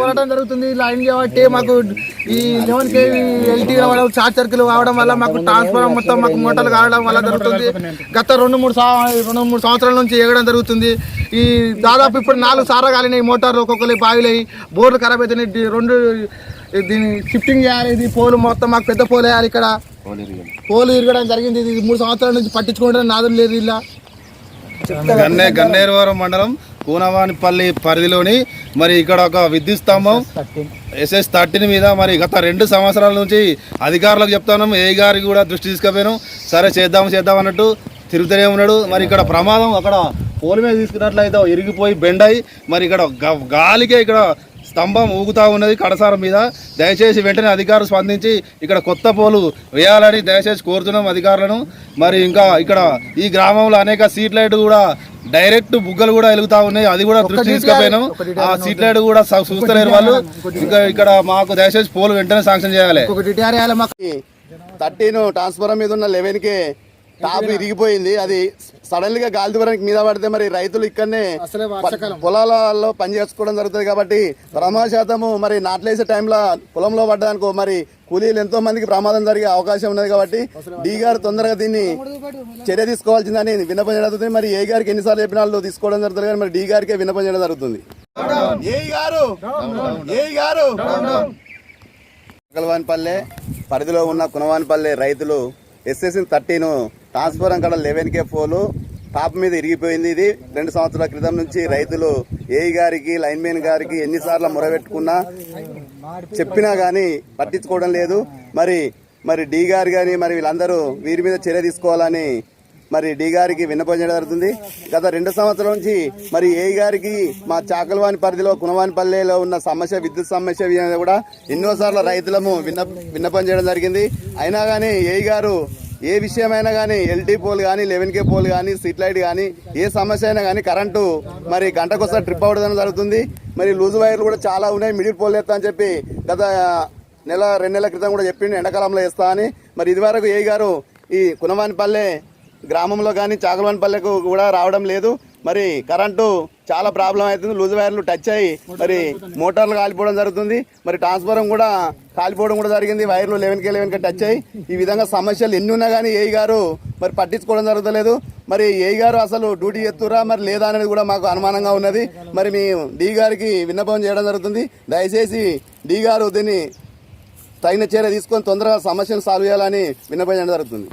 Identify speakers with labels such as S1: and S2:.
S1: పడటం జరుగుతుంది. లైన్ కాబట్టి మాకు ఈ లెవెన్ కేవీ ఎల్టీ రావడం షార్ట్ సర్కిల్ కావడం వల్ల మాకు ట్రాన్స్ఫార్మర్ మొత్తం మాకు మోటార్లు కావడం వల్ల జరుగుతుంది. గత రెండు మూడు రెండు మూడు సంవత్సరాల నుంచి ఎగడం జరుగుతుంది. ఈ దాదాపు ఇప్పుడు నాలుగు సారా కాలినాయి మోటార్లు ఒక్కొక్కరి బావిలై. బోర్లు ఖరాబ్ అవుతున్నాయి రెండు దీన్ని షిఫ్టింగ్ చేయాలి. ఇది పోలు మొత్తం మాకు పెద్ద పోలు వేయాలి ఇక్కడ. పోలు ఇరగడం. జరిగింది. ఇది మూడు సంవత్సరాల నుంచి పట్టించుకోవడం నాదం లేదు ఇలా.
S2: గన్నే గన్నేరువరం మండలం కూనవానిపల్లి పరిధిలోని మరి ఇక్కడ ఒక విద్యుత్ స్తంభం ఎస్ఎస్ థర్టీన్ మీద మరి గత రెండు సంవత్సరాల నుంచి అధికారులకు చెప్తాను. ఏ గారికి కూడా దృష్టి తీసుకుపోయాను. సరే చేద్దాం చేద్దాం అన్నట్టు తిరుగుతూనే ఉన్నాడు. మరి ఇక్కడ ప్రమాదం అక్కడ పోల్ మీద తీసుకున్నట్లయితే ఇరిగిపోయి బెండ్ అయి మరి ఇక్కడ గ- గాలికే ఇక్కడ స్తంభం ఊగుతా ఉన్నది కడసారం మీద. దయచేసి వెంటనే అధికారులు స్పందించి ఇక్కడ కొత్త పోలు వేయాలని దయచేసి కోరుతున్నాం అధికారులను. మరి ఇంకా ఇక్కడ ఈ గ్రామంలో అనేక స్ట్రీట్ లైట్ కూడా డైరెక్ట్ బుగ్గలు కూడా వెలుగుతా ఉన్నాయి. అది కూడా దృష్టి తీసుకుపోయినాం. ఆ స్ట్రీట్ లైట్ కూడా చూస్తలేరు వాళ్ళు. ఇంకా ఇక్కడ మాకు దయచేసి పోలు వెంటనే శాంక్షన్ చేయాలి.
S3: థర్టీన్ ట్రాన్స్ఫారం మీద ఉన్న లెవెన్కి టాప్ ఇరిగిపోయింది అది సడన్గా గాలి దూరానికి మీద పడితే మరి రైతులు ఇక్కడనే పొలాలలో పని చేసుకోవడం జరుగుతుంది కాబట్టి ప్రమాద శాతము మరి నాట్లేసే టైంలో పొలంలో పడ్డానుకో మరి కూలీలు ఎంతో మందికి ప్రమాదం జరిగే అవకాశం ఉన్నది కాబట్టి డి గారు తొందరగా దీన్ని చర్య తీసుకోవాల్సిందని విన్నపం చేయడం జరుగుతుంది. మరి ఏ గారికి ఎన్నిసార్లు చెప్పిన వాళ్ళు తీసుకోవడం జరుగుతుంది కానీ మరి డి గారికే విన్నపం చేయడం జరుగుతుంది. ఏ గారు? ఏ గారు? కునవానిపల్లె పరిధిలో ఉన్న కునవానిపల్లె రైతులు ఎస్ఎస్ఎన్ థర్టీన్ ట్రాన్స్ఫారం కాడ లెవెన్ కే ఫోలు. టాప్ మీద ఇరిగిపోయింది ఇది. రెండు సంవత్సరాల క్రితం నుంచి రైతులు ఏఈ గారికి లైన్మెన్ గారికి ఎన్నిసార్లు మొరబెట్టుకున్నా చెప్పినా కానీ పట్టించుకోవడం లేదు. మరి మరి డి గారు కానీ మరి వీళ్ళందరూ వీరి మీద చర్య తీసుకోవాలని మరి డి గారికి విన్నపం చేయడం జరుగుతుంది. గత రెండు సంవత్సరాల నుంచి మరి ఏ గారికి మా చాకలవాణి పరిధిలో కునవానిపల్లెలో ఉన్న సమస్య విద్యుత్ సమస్య కూడా ఎన్నోసార్లు రైతులము విన్న విన్నపం చేయడం జరిగింది. అయినా కానీ ఏ గారు ఏ విషయమైనా కానీ ఎల్టీ పోల్ కానీ లెవెన్ కే పోల్ కానీ స్ట్రీట్ లైట్ కానీ ఏ సమస్య అయినా కానీ కరెంటు మరి గంటకొసారి ట్రిప్ అవ్వడం జరుగుతుంది. మరి లూజ్ వైర్లు కూడా చాలా ఉన్నాయి. మిడిల్ పోల్ ఎత్తా అని చెప్పి గత నెల రెండు నెలల క్రితం కూడా చెప్పిండు. ఎండాకాలంలో వేస్తా అని. మరి ఇదివరకు ఏ గారు ఈ కునవానిపల్లె గ్రామంలో కానీ చాకలవానిపల్లెకు కూడా రావడం లేదు. మరి కరెంటు చాలా ప్రాబ్లం అవుతుంది. లూజ్ వైర్లు టచ్ అయ్యి మరి మోటార్లు కాలిపోవడం జరుగుతుంది. మరి ట్రాన్స్ఫారం కూడా కాలిపోవడం కూడా జరిగింది. వైర్లు లెవెన్కే లెవెన్కే టచ్ అయ్యి ఈ విధంగా సమస్యలు ఎన్ని ఉన్నా కానీ ఏ గారు మరి పట్టించుకోవడం జరుగుతలేదు. మరి ఏ గారు అసలు డ్యూటీ చేస్తురా మరి లేదా అనేది కూడా మాకు అనుమానంగా ఉన్నది. మరి మీ డి గారికి విన్నపం చేయడం జరుగుతుంది. దయచేసి డి గారు దీన్ని తగిన చర్య తీసుకొని తొందరగా సమస్యను సాల్వ్ చేయాలని విన్నపం చేయడం జరుగుతుంది.